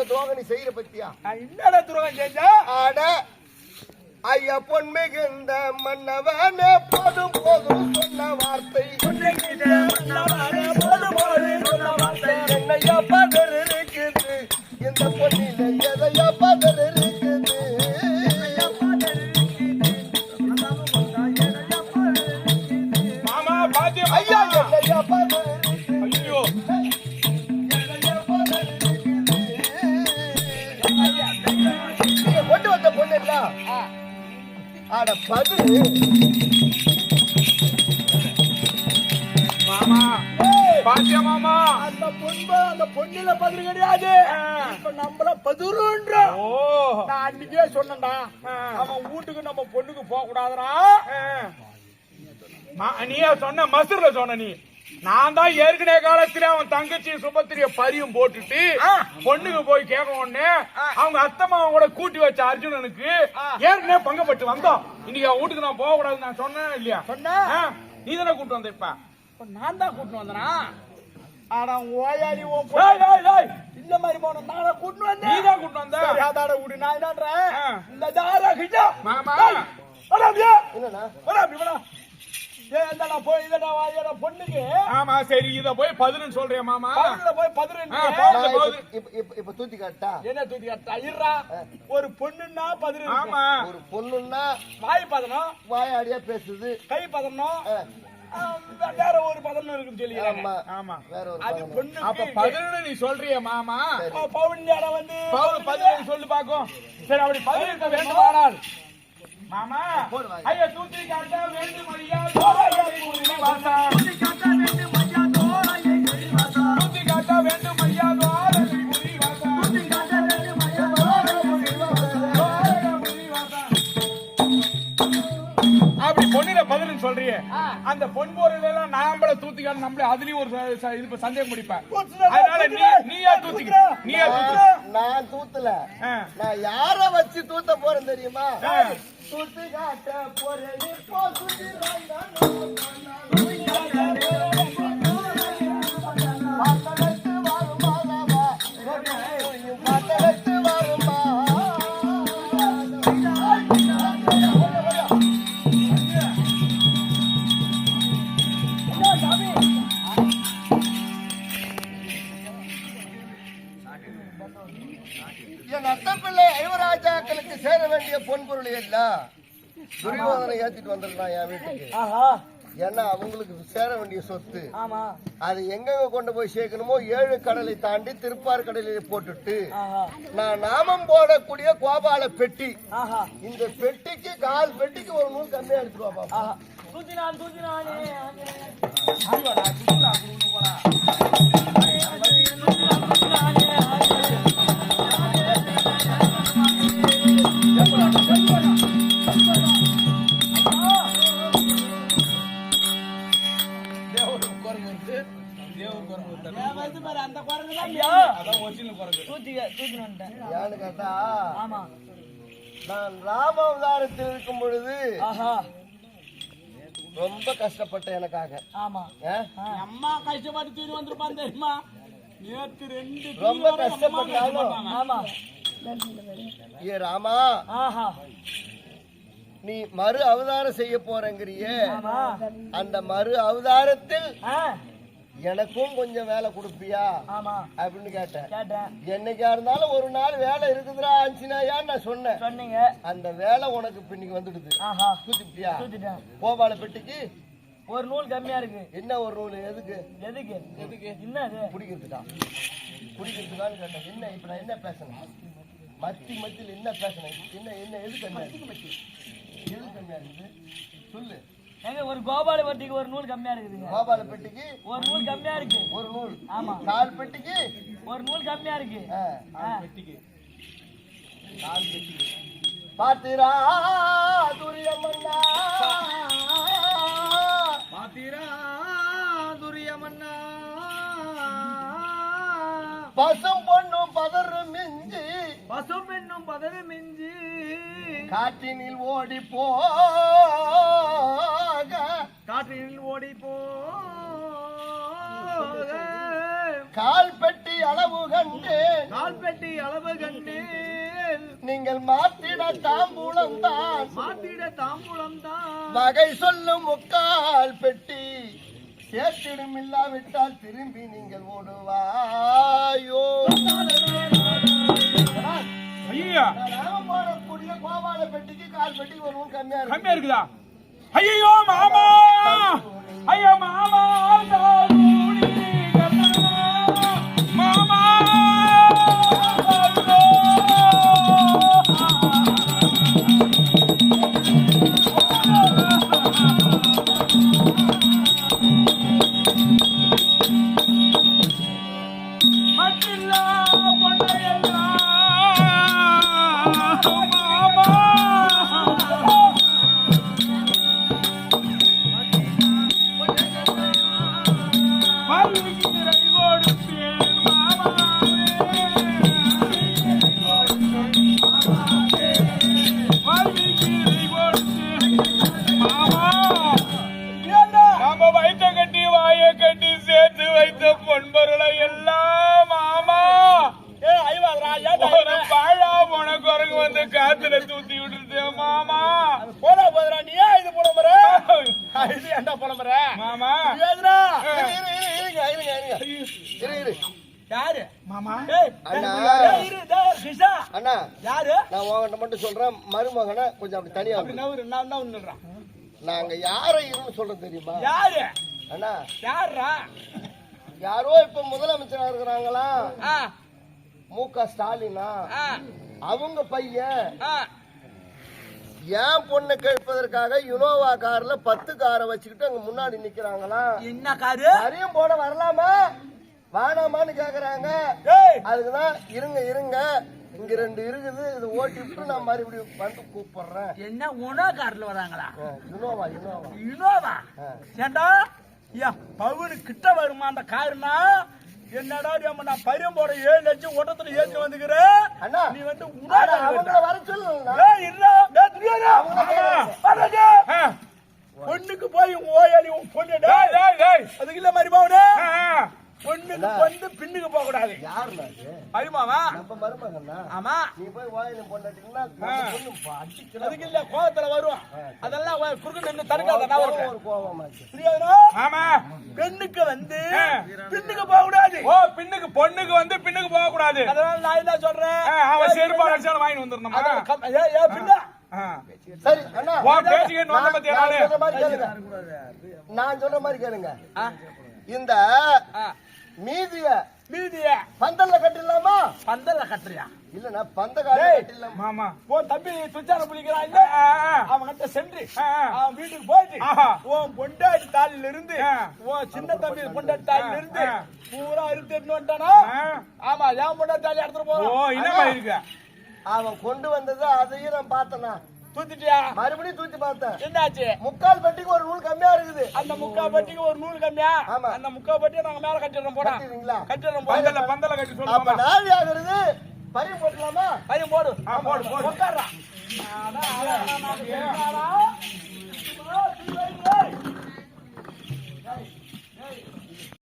இந்த துரோகம் நீ செய்யற பத்தியா என்னடா துரோகம் செஞ்சா? ஆட ஐயா பொன் மிகுந்த மன்னவனே போதும் போதும் சொன்ன வார்த்தை. என்னையா பதர் இருக்குது இந்த பொன்னில இல்ல ஆட பதில் மாமா பாத்தியா மாமா? அந்த பொண்ணு அந்த பொண்ணுல பதில் கிடையாது இப்ப நம்மள பதிருன்ற. ஓ. நான் அன்னைக்கே சொன்னேன்டா. அவன் வீட்டுக்கு நம்ம பொண்ணுக்கு போக கூடாதுடா மா- நீயா சொன்ன மசூர்ல சொன்ன நீ. நான் தான் ஏற்கனவே காலத்துல அவன் தங்கச்சி சுபத்திரிய பரியும் போட்டுட்டு பொண்ணுக்கு போய் கேட்க உடனே அவங்க அத்தம்மாவன் கூட கூட்டி வச்ச அர்ஜுனனுக்கு ஏற்கனவே பங்கப்பட்டு வந்தோம். இன்னைக்கு அவன் வீட்டுக்கு நான் போக கூடாது நான் சொன்னேன் இல்லையா? சொன்னா. நீ தானே கூட்டு வந்த இப்ப நான் தான் கூட்டிட்டு வந்தனா? ஆனா ஓயாடி ஓ. இந்த மாதிரி போன நானே கூட்டிட்டு நீ வந்தேன் தான் கூட்டு வந்த? அதாட விடு நான் என்னன்றேன். இந்த தாரா கிட்ட மாமா அப்படியே அப்படி ஏ இந்தடா போய் இதடா வாயடா பொண்ணுக்கு? ஆமா சரி இத போய் பதிலுன்னு சொல்றியா மாமா. பதில போய் ஆ, பதிரெண்டு போ. நான் போகுது. இப்ப- தூத்தி காட்டா என்ன தூக்கி கட்டா இருடா. ஒரு பொண்ணுன்னா பதிரெண்டு ஆமா. ஒரு பொண்ணுன்னா வாய் பதனம் வாயாடியா பேசுது. கை பதனம் வேற ஒரு பதனம் இருக்குன்னு சொல்லிக்கிறாங்க ஆமா. ஆமா. வேற ஒரு அது பதினொன்று. அப்ப பொண்ணுக்கு பதினொன்னு நீ சொல்றிய மாமா. பவுன்யாட வந்து பவுல் பதினொன்று சொல்லு பாக்கும். சரி அப்படி பதினெட்டு வேண்டுமானால் மாமா. ஐயா தூக்கி காட்ட வேண்டும் ஐயா கூறி வாசா. தூக்கி காட்ட வேண்டும் ஐயா. அப்படி பொண்ணுல சொல்றியே அந்த பொன் நம்மளே அதுலயும் ஒரு இது சந்தேகம் முடிப்பேன் அதனால நீ நீயா தூத்திக்க நீயா தூத்து நான் தூத்தல. நான் யார வச்சு தூத்த போறேன் தெரியுமா? தூத்து காட்ட போறேன். என் அத்தப்பிள்ளை ஐவராஜாக்களுக்கு சேர வேண்டிய பொன் பொருள் எல்லாம் துரியோதனை ஏத்திட்டு வந்துருக்கான் என் வீட்டுக்கு. ஆஹா. ஏன்னா அவங்களுக்கு சேர வேண்டிய சொத்து. அது எங்கெங்க கொண்டு போய் சேர்க்கணுமோ ஏழு கடலை தாண்டி திருப்பார் கடலில் போட்டுட்டு நான் நாமம் போடக்கூடிய கோபால பெட்டி. இந்த பெட்டிக்கு கால் பெட்டிக்கு ஒரு நூல் கம்மியா எடுத்துருவா நான் ராம அவதாரத்தில் இருக்கும் பொழுது ஆஹா. ரொம்ப கஷ்டப்பட்டேன் எனக்காக. ஆமா? அம்மா கஷ்டப்பட்டு வந்திருப்பான் தெரியுமா? நேத்து ரெண்டு ரொம்ப கஷ்டப்பட்டாலும் ஆமா. ஏ ராமா. ஆஹா. நீ மறு அவதாரம் செய்ய போறேங்கிறியே. ஆமா. அந்த மறு அவதாரத்தில் எனக்கும் கொஞ்சம் வேலை கொடுப்பியா? ஆமா. அப்படின்னு கேட்டேன். கேட்டேன். என்னைக்கா இருந்தாலும் ஒரு நாள் வேலை இருக்குதுடா ஆஞ்சினாயான்னு நான் சொன்னேன். சொன்னீங்க. அந்த வேலை உனக்கு இப்ப இன்னைக்கு வந்துடுது. ஆஹா. தூத்திட்டியா தூக்கிட்டேன் கோபால பெட்டிக்கு ஒரு நூல் கம்மியா இருக்கு. என்ன ஒரு நூல்? எதுக்கு? எதுக்கு? எதுக்கு? என்ன அது? பிடிக்கிறதுக்கா பிடிக்கிறதுக்கான்னு கேட்டேன். என்ன இப்ப நான் என்ன பேசணும் மத்தி மத்தியில் என்ன பேசணும் என்ன என்ன எது கம்மியா இருக்கு? எது கம்மியா இருக்குது சொல்லு. எங்க ஒரு கோபால வட்டிக்கு ஒரு நூல் கம்மியா இருக்குதுங்க. கோபால பெட்டிக்கு ஒரு நூல் கம்மியா இருக்கு. ஒரு நூல். ஆமா. கால் பெட்டிக்கு ஒரு நூல் கம்மியா இருக்கு. ஆ. பார்த்தீரா துரியமன்னா பாத்தீரா துரியமன்னா பசும் பொண்ணும் பதறும் மிஞ்சி. பசும் என்னும் பதவி மிஞ்சி. காற்றினில் ஓடி போக காற்றில் ஓடி போ கால் பெட்டி அளவு கண்டு கால் பெட்டி அளவு நீங்கள் மாற்றிட தாம்பூலம் தான். மாட்டிட தாம்பூலம் தான். வகை சொல்லும் முக்கால் பெட்டி. சேர்த்திடும் இல்லாவிட்டால் திரும்பி நீங்கள் ஓடுவாயோ. ஐயா. போடக்கூடிய கோபால பெட்டிக்கு கால் பெட்டிக்கு ஒரு நூல் கம்மியா கம்மியா இருக்குதா? ஐயோ மாமா! ஐயோ மாமா! மட்டில்லா காத்துல தூத்தி விட்டுருது மாமா? போடா போதுரா நீ ஏன் இது புலம்புற? இது ஏன்டா புலம்புற? மாமா. ஏதுடா? இரு, இரு, இரு, இருங்க, இருங்க, இருங்க. இரு, இரு. யாரு? மாமா. ஏய் அண்ணா. யாரு? நான் உங்ககிட்ட மட்டும் சொல்றேன் மருமகனை கொஞ்சம் அப்படி தனியா அப்படி விடு. நவரு நான் தான் நின்றான் நாங்க யாரை இருன்னு சொல்றோம் தெரியுமா? யாரு? அண்ணா. யாருடா யாரோ இப்ப முதலமைச்சரா இருக்கிறாங்களா? ஆ. மு க ஸ்டாலினா? ஆ. அவங்க பையன் ஏன் பொண்ணை கேட்பதற்காக யுனோவா கார்ல பத்து காரை வச்சுக்கிட்டு அங்க முன்னாடி நிக்கிறாங்களா? என்ன காரு? அதையும் போட வரலாமா? வேணாமான்னு கேக்குறாங்க. அதுக்குதான் இருங்க இருங்க. இங்க ரெண்டு இருக்குது. இது ஓட்டிவிட்டு நான் மறுபடியும் வந்து கூப்பிடுறேன். என்ன உணோ கார்ல வராங்களா? யுனோவா யுனோவா இனோவா ஆ. ஏண்டா? ஐயா பவுனு கிட்ட வருமா அந்த காருனா என்னடா நம்ம நான் பரியம் போட ஏழு லட்சம் ஓட்டத்துல ஏத்தி வந்துக்கிறேன். அண்ணா நீ வந்து வர ஆ, பொண்ணுக்கு போய் உன் ஓயாளி உன் பொண்ணு டேய், டேய் டேய், டேய். அதுக்கு இல்ல மாதிரி ஆ. பொண்ணுக்கு வந்து பின்னுக்கு போக கூடாது யாருண்ணா நம்ம மருமகன்னா ஆமா. நீ போய் வாயில அதுக்கு இல்ல கோவத்துல வரும் அதெல்லாம் குறுக்க நின்று தடுக்காத ஒரு கோவமாச்சு ஆமா. பெண்ணுக்கு வந்து. பின்னுக்கு போக கூடாது ஓ பின்னுக்கு பொண்ணுக்கு வந்து பின்னுக்கு போக கூடாது அதனால நான் என்ன சொல்றேன்? அவன் செருப்பா அடிச்சாலும் வாங்கி வந்துடணுமா? ஏய், ஏய், பின்ன. சரி அண்ணா. நான்? சொல்ற மாதிரி கேளுங்க. நான் சொல்ற மாதிரி கேளுங்க. ஆ, இந்த. மீதிய மீதிய பந்தல்ல கட்டிடலாமா பந்தல்ல கட்டுறியா இல்ல பந்த கால. கட்டிடலாமா மாமா உன் தம்பி துச்சார பிடிக்கிறான் இல்ல. அவன் கிட்ட சென்று. அவன் வீட்டுக்கு போயிட்டு. உன் பொண்டாட்டி தாலில இருந்து. உன் சின்ன தம்பி பொண்டாட்டி தாலில இருந்து. பூரா அறுத்து எடுத்துட்டு வந்துட்டானா. ஆமா என் பொண்டாட்டி தாலி எடுத்துட்டு ஓ போறான் என்னமா இருக்கு அவன் கொண்டு வந்தது அதையும் நான் பார்த்தேனா தூத்திட்டியா? மறுபடியும் தூக்கி பார்த்தேன். என்னாச்சு? முக்கால் பெட்டிக்கு ஒரு நூல் கம்மியா இருக்குது. அந்த முக்கா பட்டிக்கு ஒரு நூல் கம்மியா? ஆமா. அந்த முக்கா பட்டியை நாங்க மேல கட்டிடுறோம் போடா. கட்டிடுறோம் போடா. பந்தல பந்தல கட்டி சொல்லுமா? நாளை ஆகுறது. பறி போட்டலாமா பையன் போடு. போடு, போடு. உட்கார்றா.